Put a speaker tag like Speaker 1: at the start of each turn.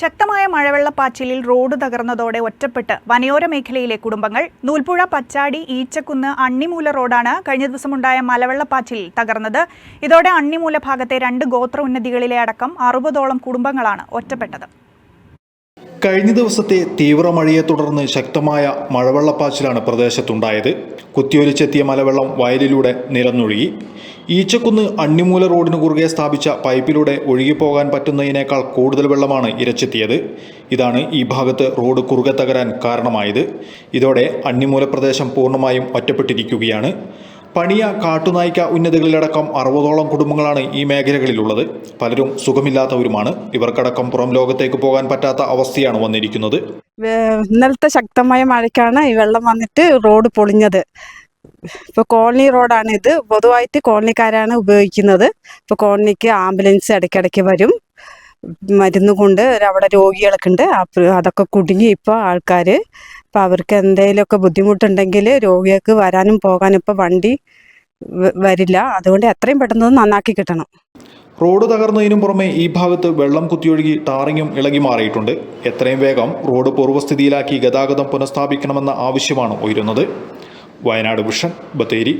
Speaker 1: ശക്തമായ മഴവെള്ളപ്പാച്ചിലിൽ റോഡ് തകർന്നതോടെ ഒറ്റപ്പെട്ട് വനയോര മേഖലയിലെ കുടുംബങ്ങൾ നൂൽപ്പുഴ പച്ചാടി ഈച്ചക്കുന്ന് അണ്ണിമൂല റോഡാണ് കഴിഞ്ഞ ദിവസമുണ്ടായ മലവെള്ളപ്പാച്ചിലിൽ തകർന്നത്. ഇതോടെ അണ്ണിമൂല ഭാഗത്തെ രണ്ട് ഗോത്ര ഉന്നതികളിലെ അടക്കം അറുപതോളം കുടുംബങ്ങളാണ് ഒറ്റപ്പെട്ടത്.
Speaker 2: കഴിഞ്ഞ ദിവസത്തെ തീവ്ര മഴയെ തുടർന്ന് ശക്തമായ മഴവെള്ളപ്പാച്ചിലാണ് പ്രദേശത്തുണ്ടായത്. കുത്തിയൊലിച്ചെത്തിയ മലവെള്ളം വയലിലൂടെ നിലന്നൊഴുകി. ഈച്ചക്കുന്ന് അണ്ണിമൂല റോഡിന് കുറുകെ സ്ഥാപിച്ച പൈപ്പിലൂടെ ഒഴുകിപ്പോകാൻ പറ്റുന്നതിനേക്കാൾ കൂടുതൽ വെള്ളമാണ് ഇരച്ചെത്തിയത്. ഇതാണ് ഈ ഭാഗത്ത് റോഡ് കുറുകെ തകരാൻ കാരണമായത്. ഇതോടെ അണ്ണിമൂല പ്രദേശം പൂർണമായും ഒറ്റപ്പെട്ടിരിക്കുകയാണ്. പണിയ കാട്ടുനായ്ക്ക ഉന്നതികളിലടക്കം അറുപതോളം കുടുംബങ്ങളാണ് ഈ മേഖലകളിലുള്ളത്. പലരും സുഖമില്ലാത്തവരുമാണ്. ഇവർക്കടക്കം പുറം ലോകത്തേക്ക് പോകാൻ പറ്റാത്ത അവസ്ഥയാണ് വന്നിരിക്കുന്നത്.
Speaker 3: ഇന്നലത്തെ ശക്തമായ മഴയ്ക്കാണ് ഈ വെള്ളം വന്നിട്ട് റോഡ് പൊളിഞ്ഞത്. ഇപ്പോൾ കോളനി റോഡാണ് ഇത്. പൊതുവായിട്ട് കോളനിക്കാരാണ് ഉപയോഗിക്കുന്നത്. ഇപ്പോൾ കോളനിക്ക് ആംബുലൻസ് ഇടയ്ക്കിടയ്ക്ക് വരും. മരുന്ന് കൊണ്ട് അവിടെ രോഗികളൊക്കെ ഉണ്ട്. അതൊക്കെ കുടുങ്ങി ഇപ്പോൾ ആൾക്കാർ ഇപ്പോൾ അവർക്ക് എന്തെങ്കിലുമൊക്കെ ബുദ്ധിമുട്ടുണ്ടെങ്കിൽ രോഗികൾക്ക് വരാനും പോകാനും ഇപ്പോൾ വണ്ടി വരില്ല. അതുകൊണ്ട് എത്രയും പെട്ടെന്ന് നന്നാക്കി കിട്ടണം.
Speaker 2: റോഡ് തകർന്നതിനും പുറമെ ഈ ഭാഗത്ത് വെള്ളം കുത്തിയൊഴുകി ടാറിങ്ങും ഇളകി മാറിയിട്ടുണ്ട്. എത്രയും വേഗം റോഡ് പൂർവസ്ഥിതിയിലാക്കി ഗതാഗതം പുനഃസ്ഥാപിക്കണമെന്ന ആവശ്യമാണ് ഉയരുന്നത്. വയനാട് വിഷൻ ബത്തേരി